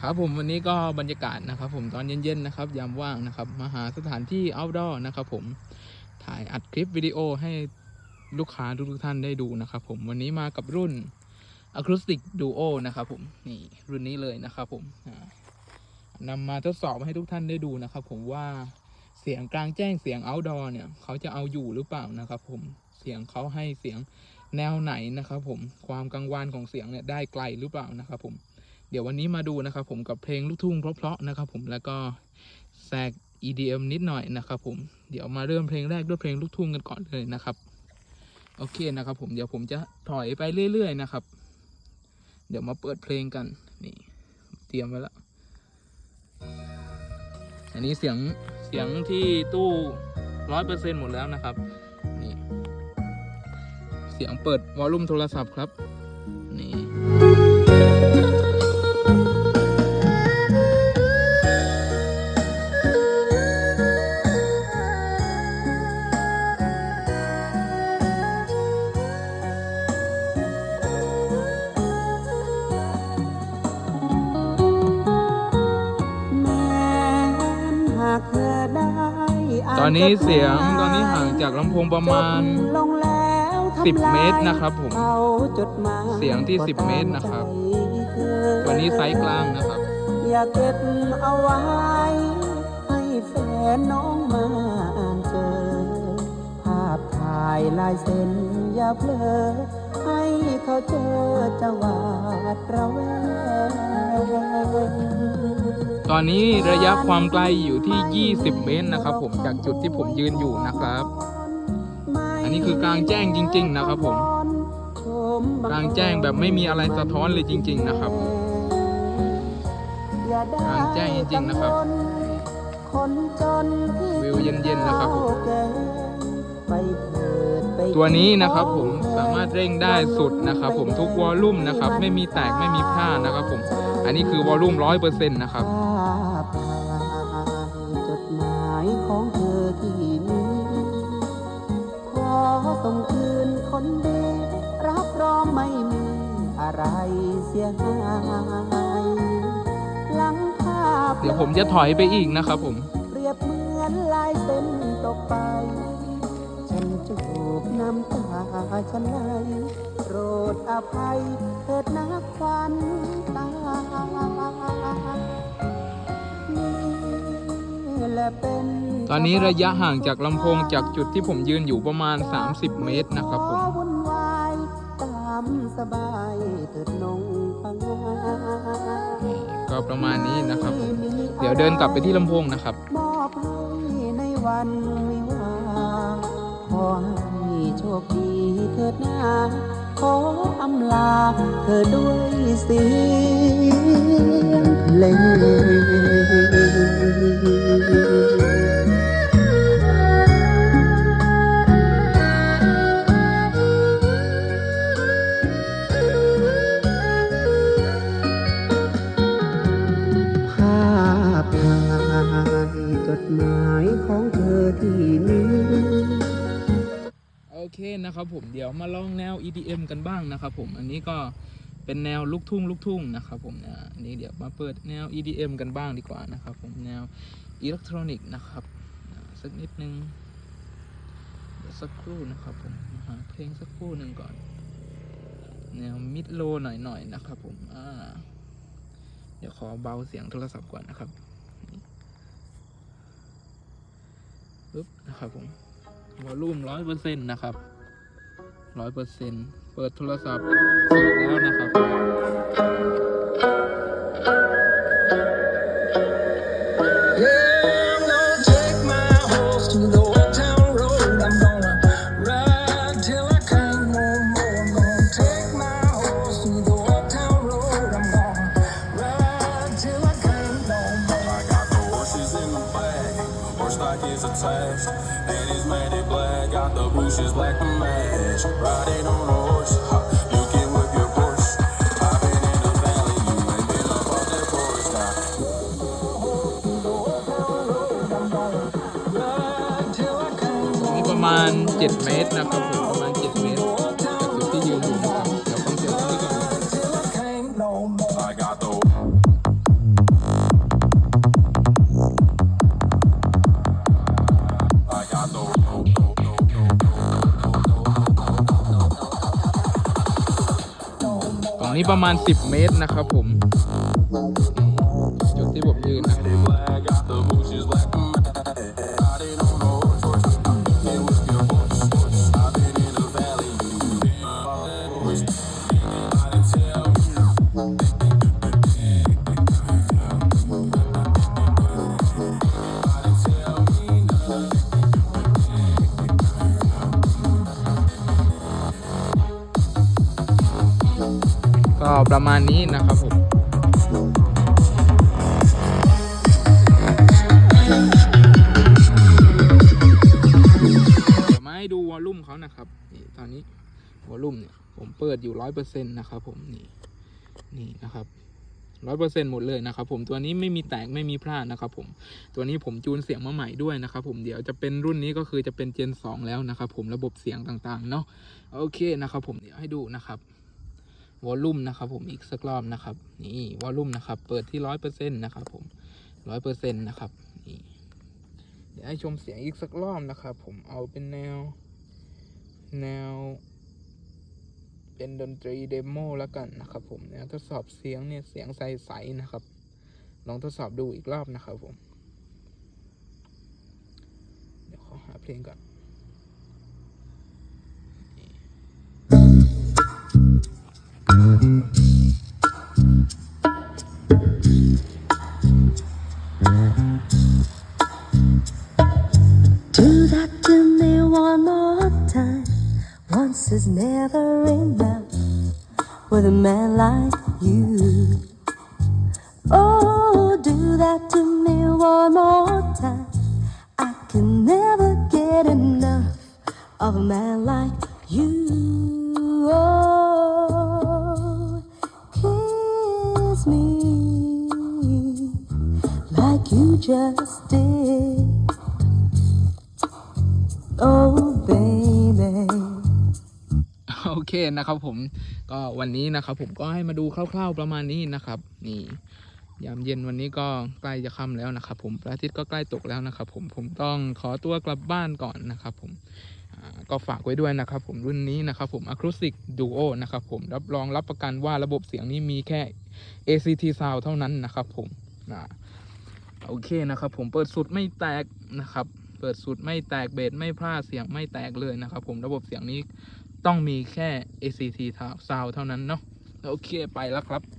ครับผมวันนี้ก็บรรยากาศนะครับ ผมตอนเย็นๆนะครับยามว่างนะครับมาหาสถานที่ outdoor นะครับ ผมถ่ายอัดคลิปวิดีโอให้ลูกค้าทุกๆท่านได้ดูนะครับ ผมวันนี้มากับรุ่น Acoustic Duo นะครับผมนี่รุ่นนี้เลยนะครับผมนำมาทดสอบให้ทุกท่านได้ดูนะครับ ผมว่าเสียงกลางแจ้งเสียง outdoor เนี่ยเขาจะเอาอยู่หรือเปล่านะครับ ผมเสียงเขาให้เสียงแนวไหนนะครับ ผมความกังวานของเสียงเนี่ยได้ไกลหรือเปล่านะครับ ผม เดี๋ยววันนี้มาดูนะครับผมกับเพลงลูกทุ่งเพราะๆนะครับผมแล้วก็แทรก EDM นิดหน่อยนะครับผมเดี๋ยวมาเริ่มเพลงแรกด้วยเพลงลูกทุ่งกันก่อนเลยนะครับโอเคนะครับผมเดี๋ยวผมจะถอยไปเรื่อยๆนะครับ เดี๋ยวมาเปิดเพลงกันนี่เตรียมไว้แล้วอันนี้เสียงเสียงที่ตู้ร้อยเปอร์เซ็นหมดแล้วนะครับนี่เสียงเปิดวอลลุ่มโทรศัพท์ครับนี่ ตอนนี้เสียงตอนนี้ห่างจากลำโพงประมาณจบลงแล้ว10ทำลายเมตรนะครับผมเอาจดหมายเสียงที่ 10 เมตรนะครับใจเธอตัวนี้ไซส์กลางนะครับ อย่าเก็บเอาไว้ ให้แฟนน้องมาอ่านเจอ ภาพถ่ายลายเซ็นอย่าเพลอให้เขาเจอจะหวาดระแวง ตอนนี้ระยะความไกลอยู่ที่ 20 เมตรนะครับ ผมจากจุดที่ผมยืนอยู่นะครับ อันนี้คือกลางแจ้งจริง ๆ นะครับ ผมกลางแจ้งแบบไม่มีอะไรสะท้อนเลยจริง ๆ นะครับกลางแจ้งจริง ๆ นะครับวิวเย็นๆนะครับผมตัวนี้นะครับผมสามารถเร่งได้สุดนะครับ ผมทุกวอลลุ่มนะครับ ไม่มีแตกไม่มีพลาดนะครับ ผม อันนี้คือวอลลุ่มร้อยเปอร์เซ็นต์นะครับ ภาพถ่ายจดหมายของเธอที่มีขอส่งคืนคนดีรับรองไม่มีอะไรเสียหายหลังภาพเดี๋ยวผมจะถอยไปอีกนะครับผม เปรียบเหมือนลายเส้นตกไป ฉันจูบน้ำตาฉันไหลโปรดอภัยเถิดนักควันตา ตอนนี้ระยะห่างจากลำโพงจากจุดที่ผมยืนอยู่ประมาณ 30 เมตรนะครับผมขอวุ่นวายตามสบายเถิดนงพังนี่ก็ประมาณนี้นะครับผมเดี๋ยวเดินกลับไปที่ลำโพงนะครับมอบให้ในวันวิวาห์ขอให้โชคดีเถิดนาขออำลาเธอด้วยเสียงเพลง ของเธอที่มีโอเคนะครับผมเดี๋ยวมาลองแนว EDM กันบ้างนะครับผมอันนี้ก็เป็นแนวลูกทุ่งลูกทุ่งนะครับผมอันนี้เดี๋ยวมาเปิดแนว EDM กันบ้างดีกว่านะครับผมแนวอิเล็กทรอนิกส์นะครับสักนิดนึงเดี๋ยวสักครู่นะครับผมหาเพลงสักครู่หนึ่งก่อน แนวมิดโลหน่อยๆนะครับผมอ่าเดี๋ยวขอเบาเสียงโทรศัพท์ก่อนนะครับนี่ ปึ๊บนะครับผมวอลลุ่มร้อยเปอร์เซ็นต์นะครับร้อยเปอร์เซ็นต์เปิดโทรศัพท์เปิดแล้วนะครับ stock is attached. And it's matted black, got the bushes black to match. Riding on a horse, ha, you can whip your Porsche. I've been in the valley, you ain't been up off that porch now. Ride till I can't นี่ประมาณ 7 เมตรนะครับผม นี้ประมาณ 10 เมตรนะครับผม จุดที่ผมยืนนะ ประมาณนี้นะครับผมเดี๋ยวมาให้ดูวอลลุ่มเขานะครับนี่ตอนนี้วอลลุ่มเนี่ยผมเปิดอยู่ร้อยเปอร์เซ็นต์นะครับผมนี่นี่นะครับร้อยเปอร์เซ็นต์หมดเลยนะครับผมตัวนี้ไม่มีแตกไม่มีพลาดนะครับผมตัวนี้ผมจูนเสียงมาใหม่ด้วยนะครับผมเดี๋ยวจะเป็นรุ่นนี้ก็คือจะเป็นเจนสองแล้วนะครับผมระบบเสียงต่างๆเนาะโอเคนะครับผมเดี๋ยวให้ดูนะครับ วอลลุ่มนะครับผมอีกสักรอบนะครับ นี่วอลลุ่มนะครับ เปิดที่ร้อยเปอร์เซ็นต์นะครับผมร้อยเปอร์เซ็นต์นะครับนี่เดี๋ยวให้ชมเสียงอีกสักรอบนะครับ ผมเอาเป็นแนว แนว เป็นดนตรีเดโมแล้วกันนะครับ ผมแนวทดสอบเสียงเนี่ยเสียงใสๆนะครับ ลองทดสอบดูอีกรอบนะครับผม เดี๋ยวขอหาเพลงก่อน Never enough with a man like you. Oh, do that to me one more time. I can never get enough of a man like you. Oh, kiss me like you just did. Oh, baby. โอเคนะครับผมก็วันนี้นะครับผมก็ให้มาดูคร่าว ๆประมาณนี้นะครับ นี่ยามเย็นวันนี้ก็ใกล้จะค่ำแล้วนะครับ ผมพระอาทิตย์ก็ใกล้ตกแล้วนะครับผมผมต้องขอตัวกลับบ้านก่อนนะครับ ผมก็ฝากไว้ด้วยนะครับ ผมรุ่นนี้นะครับผม Acoustic Duo นะครับผมรับรองรับประกันว่าระบบเสียงนี้มีแค่ ACT Sound เท่านั้นนะครับผมนะโอเคนะครับ ผมเปิดสุดไม่แตกนะครับ เปิดสุดไม่แตกเบสไม่พลาดเสียงไม่แตกเลยนะครับ ผมระบบเสียงนี้ ต้องมีแค่ ACT Sound เท่านั้นเนาะโอเคไปแล้วครับ